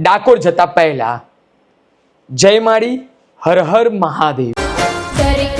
ડાકોર જતા પહેલા જય માળી હર હર મહાદેવ. દરેક